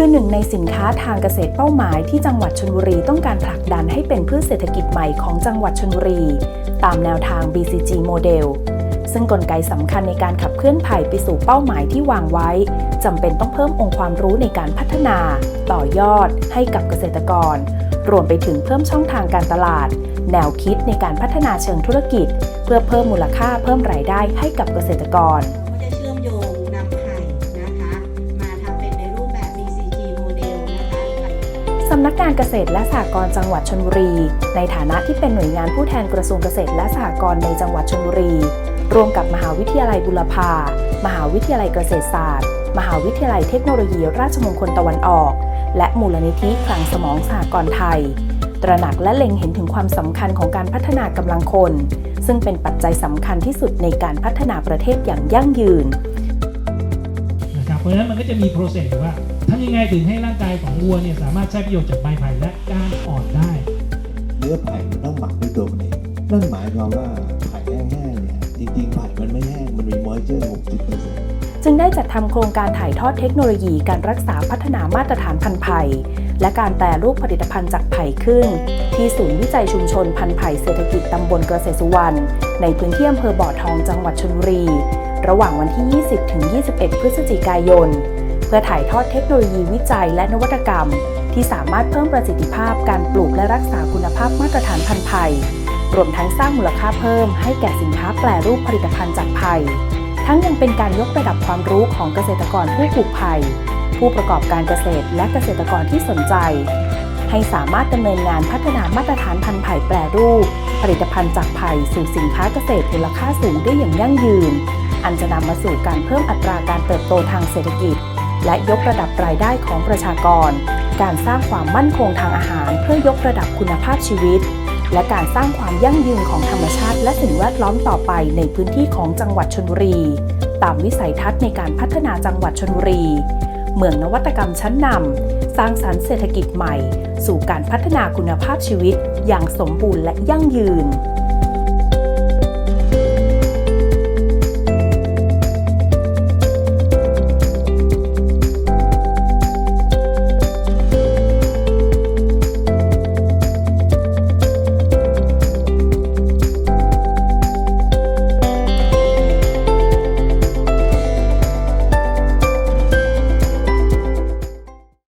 คือหนึ่งในสินค้าทางเกษตรเป้าหมายที่จังหวัดชลบุรีต้องการผลักดันให้เป็นพืชเศรษฐกิจใหม่ของจังหวัดชลบุรี ตามแนวทาง BCG โมเดลซึ่งกลไกสำคัญในการขับเคลื่อนไผ่ไปสู่เป้าหมายที่วางไว้จำเป็นต้องเพิ่มองค์ความรู้ในการพัฒนา ต่อยอด ให้กับเกษตรกร รวมไปถึงเพิ่มช่องทางการตลาด แนวคิดในการพัฒนาเชิงธุรกิจ เพื่อเพิ่มมูลค่าเพิ่มรายได้ให้กับเกษตรกรำนักงานเกษตรและสหกรณ์จังหวัดชลบุรี ในฐานะที่เป็นหน่วยงานผู้แทนกระทรวงเกษตรและสหกรณ์ในจังหวัดชลบุรี ร่วมกับมหาวิทยาลัยบุรพา มหาวิทยาลัยเกษตรศาสตร์ มหาวิทยาลัยเทคโนโลยีราชมงคลตะวันออก และมูลนิธิคลังสมองสหกรณ์ไทย ตระหนักและเล็งเห็นถึงความสำคัญของการพัฒนากำลังคน ซึ่งเป็นปัจจัยสำคัญที่สุดในการพัฒนาประเทศอย่างยั่งยืน เพราะฉะนั้นมันก็จะมีโปรเซสอยู่ว่าทำยังไงถึงให้ร่างกายของวัวเนี่ยสามารถใช้ประโยชน์จากใบไผ่และก้านอ่อนได้ เนื้อไผ่มันต้องหมักด้วยตัวมันเองนั่นหมายความว่าไผ่แห้งๆเนี่ยจริงๆไผ่มันไม่แห้งมันมีมอยเจอร์60%จึงได้จัดทำโครงการถ่ายทอดเทคโนโลยีการรักษาพัฒนามาตรฐานพันธุ์ไผ่และการแปรรูปผลิตภัณฑ์จากไผ่ขึ้น ที่ศูนย์วิจัยชุมชนพันธุ์ไผ่เศรษฐกิจตำบลเกษตรสุวรรณในพื้นที่อำเภอบ่อทองจังหวัดชลบุรี ระหว่างวันที่ 20 ถึง 21 พฤศจิกายน เพื่อถ่ายทอดเทคโนโลยีวิจัยและนวัตกรรม ที่สามารถเพิ่มประสิทธิภาพการปลูกและรักษาคุณภาพมาตรฐานพันธุ์ไผ่รวมทั้งสร้างมูลค่าเพิ่มให้แก่สินค้าแปรรูปผลิตภัณฑ์จากไผ่ทั้งยังเป็นการยกระดับความรู้ของเกษตรกรผู้ปลูกไผ่ผู้ประกอบการเกษตรและเกษตรกรที่สนใจ ให้สามารถดำเนินงานพัฒนามาตรฐานพันธุ์ไผ่แปรรูป ผลิตภัณฑ์จากไผ่สู่สินค้าเกษตรมูลค่าสูงได้อย่างยั่งยืน อันจะนำมาสู่การเพิ่มอัตราการเติบโตทางเศรษฐกิจ และยกระดับรายได้ของประชากร การสร้างความมั่นคงทางอาหาร เพื่อยกระดับคุณภาพชีวิต และการสร้างความยั่งยืนของธรรมชาติ และสิ่งแวดล้อมต่อไปในพื้นที่ของจังหวัดชลบุรี ตามวิสัยทัศน์ในการพัฒนาจังหวัดชลบุรี เมืองนวัตกรรมชั้นนำสร้างสรรค์เศรษฐกิจใหม่ สู่การพัฒนาคุณภาพชีวิตอย่างสมบูรณ์และยั่งยืน